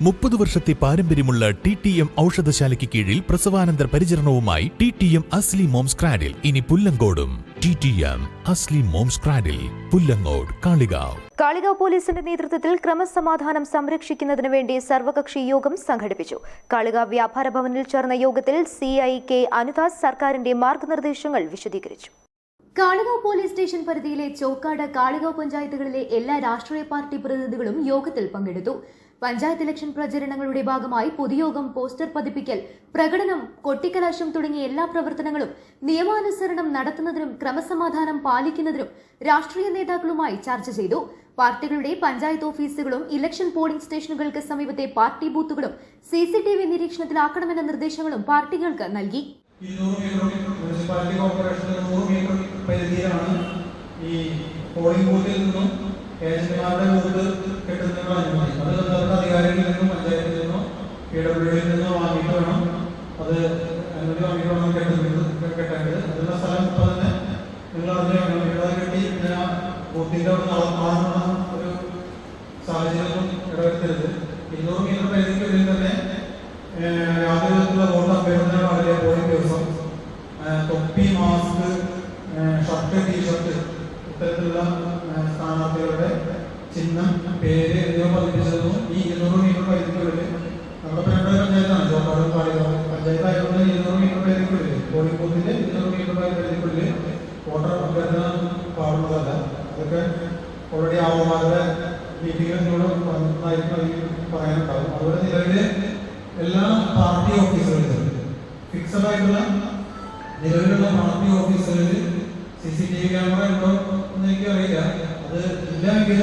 മുപ്പത് വർഷത്തെ പാരമ്പര്യമുള്ള ടി ടി എം ഔഷധശാലയ്ക്ക് കീഴിൽ പ്രസവാനന്തര പരിചരണവുമായി T T M Asli moms cradle. ഇനി പുല്ലങ്കോടും. T T M Asli moms cradle. Pullangode Kalikavu. Kalikavu പോലീസിന്റെ നേതൃത്വത്തിൽ ക്രമസമാധാനം സംരക്ഷിക്കുന്നതിന് വേണ്ടി സർവകക്ഷി യോഗം സംഘടിപ്പിച്ചു. കാളികാവ് വ്യാപാര ഭവനിൽ ചേർന്ന യോഗത്തിൽ സി ഐ കെ അനുദാസ് സർക്കാരിന്റെ മാർഗനിർദ്ദേശങ്ങൾ വിശദീകരിച്ചു. കാളികാവ് പോലീസ് സ്റ്റേഷൻ പരിധിയിലെ ചോക്കാട് കാളികാവ് പഞ്ചായത്തുകളിലെ എല്ലാ രാഷ്ട്രീയ പാർട്ടി പ്രതിനിധികളും യോഗത്തിൽ പങ്കെടുത്തു. പഞ്ചായത്ത് ഇലക്ഷൻ പ്രചരണങ്ങളുടെ ഭാഗമായി പൊതുയോഗം പോസ്റ്റർ പതിപ്പിക്കൽ പ്രകടനം കൊട്ടിക്കലാശം തുടങ്ങിയ എല്ലാ പ്രവർത്തനങ്ങളും നിയമാനുസരണം നടത്തുന്നതിനും ക്രമസമാധാനം പാലിക്കുന്നതിനും രാഷ്ട്രീയ നേതാക്കളുമായി ചർച്ച ചെയ്തു. പാർട്ടികളുടെ പഞ്ചായത്ത് ഓഫീസുകളും ഇലക്ഷൻ പോളിംഗ് സ്റ്റേഷനുകൾക്ക് സമീപത്തെ പാർട്ടി ബൂത്തുകളും സി സി ടി വി നിരീക്ഷണത്തിലാക്കണമെന്ന നിർദ്ദേശങ്ങളും പാർട്ടികൾക്ക് നൽകി ഇരുന്നൂറ് മീറ്റർ മുനിസിപ്പാലിറ്റി കോർപ്പറേഷന് നൂറ് മീറ്റർ പരിധിയിലാണ് ഈ പോളിംഗ് ബൂത്തിൽ നിന്നും ഏജന്റുമാരുടെ വോട്ട് കിട്ടുന്നതിനുള്ള അനുമതി. അത് ബന്ധപ്പെട്ട അധികാരികളിൽ നിന്നും പഞ്ചായത്തിൽ നിന്നോ പി ഡബ്ല്യു നിന്നോ വാങ്ങിയിട്ട് വേണം അത് അനുമതി വാങ്ങിയിട്ട് വേണം കെട്ടേണ്ടത് അതിനുള്ള സ്ഥലം ഇപ്പോൾ തന്നെ നിങ്ങൾ വേണം ഇവിടെ കെട്ടി പിന്നെ ആ ബൂത്തിന്റെ അവിടെ നടന്നാണെന്ന ഒരു സാഹചര്യം ഇടവരുത്തരുത്. ഇരുന്നൂറ് മീറ്റർ പരിധിക്കുള്ളിൽ തന്നെ വിധത്തിലുള്ള വോട്ട് അഭ്യർത്ഥന വളരെ പോളിംഗ് ഏഹ് സ്ഥാനാർത്ഥികളുടെ ചിഹ്നം പേര് എന്നിവ പതിപ്പിച്ചതും ഈ ഇരുന്നൂറ് മീറ്റർ പരിധിക്കുള്ളിൽ നമ്മുടെ പെരുമ്പഴ പഞ്ചായത്താണ്. ചോപ്പാടും പാളികളും പഞ്ചായത്ത് ആയതുകൊണ്ട് ഇരുന്നൂറ് മീറ്റർ പരിധിക്കുള്ളിൽ കോഴിക്കോട്ടിന്റെ ഇരുന്നൂറ് മീറ്റർ പരിധിക്കുള്ളിൽ വോട്ടർ അഭ്യർത്ഥന പാടുന്നതല്ല. അതൊക്കെ ഓൾറെഡി ആവുമാരുടെ മീറ്റിങ്ങുകളോട് നന്നായിരിക്കും പറയാനുണ്ടാവും. അതുപോലെ നിലവിൽ എല്ലാ പാർട്ടി ഓഫീസുകളിലും ഫിക്സഡ് ആയിട്ടുള്ള നിലവിലുള്ള പാർട്ടി ഓഫീസുകളിൽ C C T V camera ഉണ്ടോ? എനിക്ക് അറിയില്ല അത് ഇല്ലെങ്കിൽ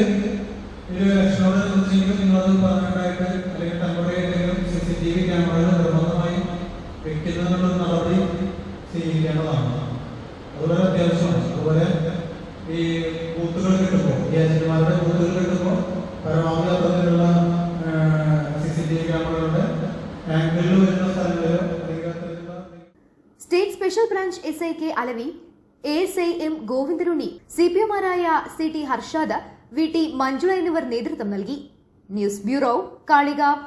ഒരു ഇലക്ഷനോട് കുറിച്ചെങ്കിലും നിങ്ങളത് പറഞ്ഞിട്ടായിട്ട് അല്ലെങ്കിൽ തങ്ങളുടെ ഏതെങ്കിലും സി സി ടി വി ക്യാമറകൾ നിർബന്ധമായി വെക്കുന്നതിനുള്ള നടപടി സ്വീകരിക്കേണ്ടതാണ്. അതുപോലെ അത്യാവശ്യമാണ്. അതുപോലെ ഈ ബൂത്തുകൾ കിട്ടുമ്പോൾ ഈ ഏജന്റുമാരുടെ ബൂത്തുകൾ കിട്ടുമ്പോൾ പരമാവധി അത്തരത്തിലുള്ള സി സി ടി വി ക്യാമറകളുടെ ആംഗിളിൽ വരുന്ന സ്ഥലങ്ങളിലോ state special branch S I K Alavi S I M Govindanunni C P എമാരായ C T Harshad V T Manjula എന്നിവർ നേതൃത്വം നൽകി. News bureau Kalikavu.